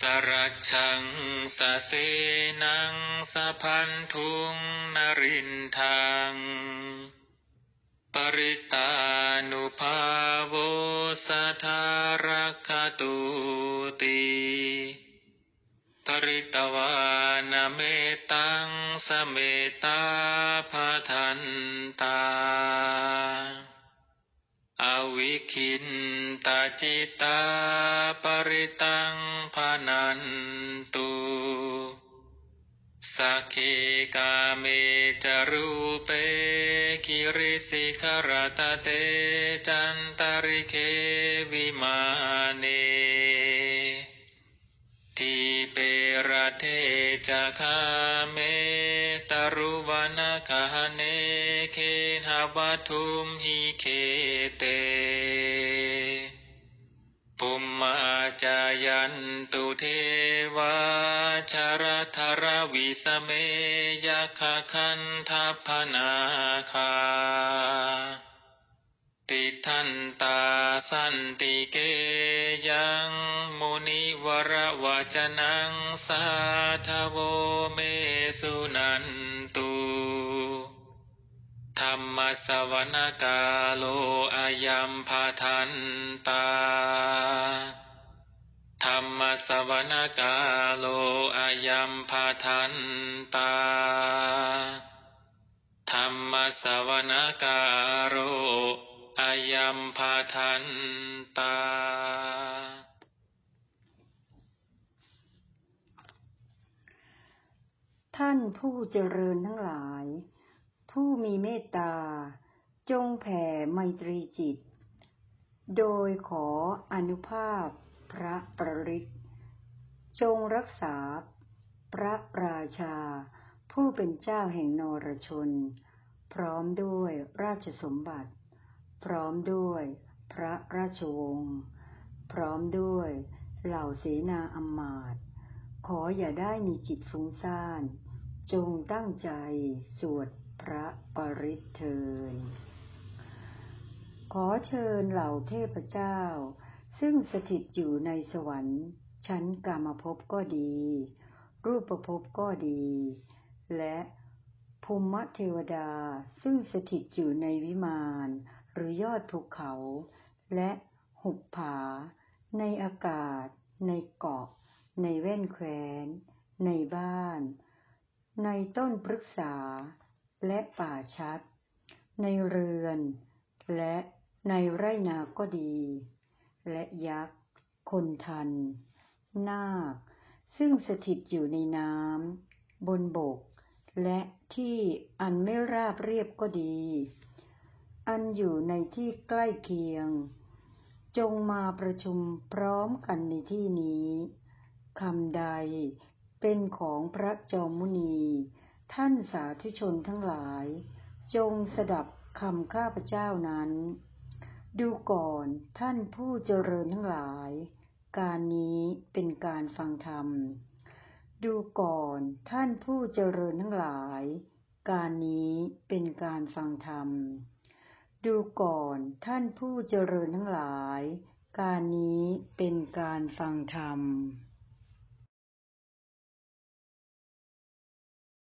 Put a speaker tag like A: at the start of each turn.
A: สรัจฉังสะเสนังสะพันทุงนรินทังปริตานุภาโวสัทารคตุติปริตวานเมตังสเมตาภาทันตา วิคินตาจิตาปริตังพนันตุสักขีกาเมจารูเปกิริสิขรตเตจันตาริเควิมาเนทีเปรเทจคาเมตารุวน คาเนเคหาวัทุมหิเคเต ปุมมาจายันตุเทวาชารธารวิสเมยคคันทัพนาคาติทันตาสันติเกยังมุนิวรวจนังสาทโวเมสุนัน รรมสวนกาโลอายัมภาทันตา ธรรมสวนกาโลอายัมภาทันตา ธรรมสวนกาโรอายัมภาทันตา
B: ท่านผู้เจริญทั้งหลาย ผู้มีเมตตา จงแผ่ไมตรีจิต โดยขออนุภาพพระประริตจงรักษา พระราชา ผู้เป็นเจ้าแห่งนรชน พร้อมด้วยราชสมบัติ พร้อมด้วยพระราชวงศ์พร้อมด้วยเหล่าเสนาอำมาตย์ขออย่าได้มีจิตฟุ้งซ่าน จงตั้งใจสวด พระปริเทินขอเชิญเหล่าเทพเจ้า ซึ่งสถิตอยู่ในสวรรค์ ชั้นกามภพก็ดี รูปภพก็ดี และภูมิเทวดาซึ่งสถิตอยู่ในวิมานหรือยอดภูเขา และหุบผา ในอากาศ ในเกาะ ในแว่นแคว้น ในบ้าน ในต้นพฤกษา และป่าชัด ในเรือน และในไร่นาก็ดี และยักษ์ คนทัน นาค ซึ่งสถิตอยู่ในน้ำบนบก และที่อันไม่ราบเรียบก็ดี อันอยู่ในที่ใกล้เคียง จงมาประชุมพร้อมกันในที่นี้คำใดเป็นของพระจอมมุนี ท่านสาธุชนทั้งหลาย จงสดับคำข้าพเจ้านั้น ดูก่อนท่านผู้เจริญทั้งหลาย การนี้เป็นการฟังธรรม ดูก่อนท่านผู้เจริญทั้งหลาย การนี้เป็นการฟังธรรม ดูก่อนท่านผู้เจริญทั้งหลาย การนี้เป็นการฟังธรรม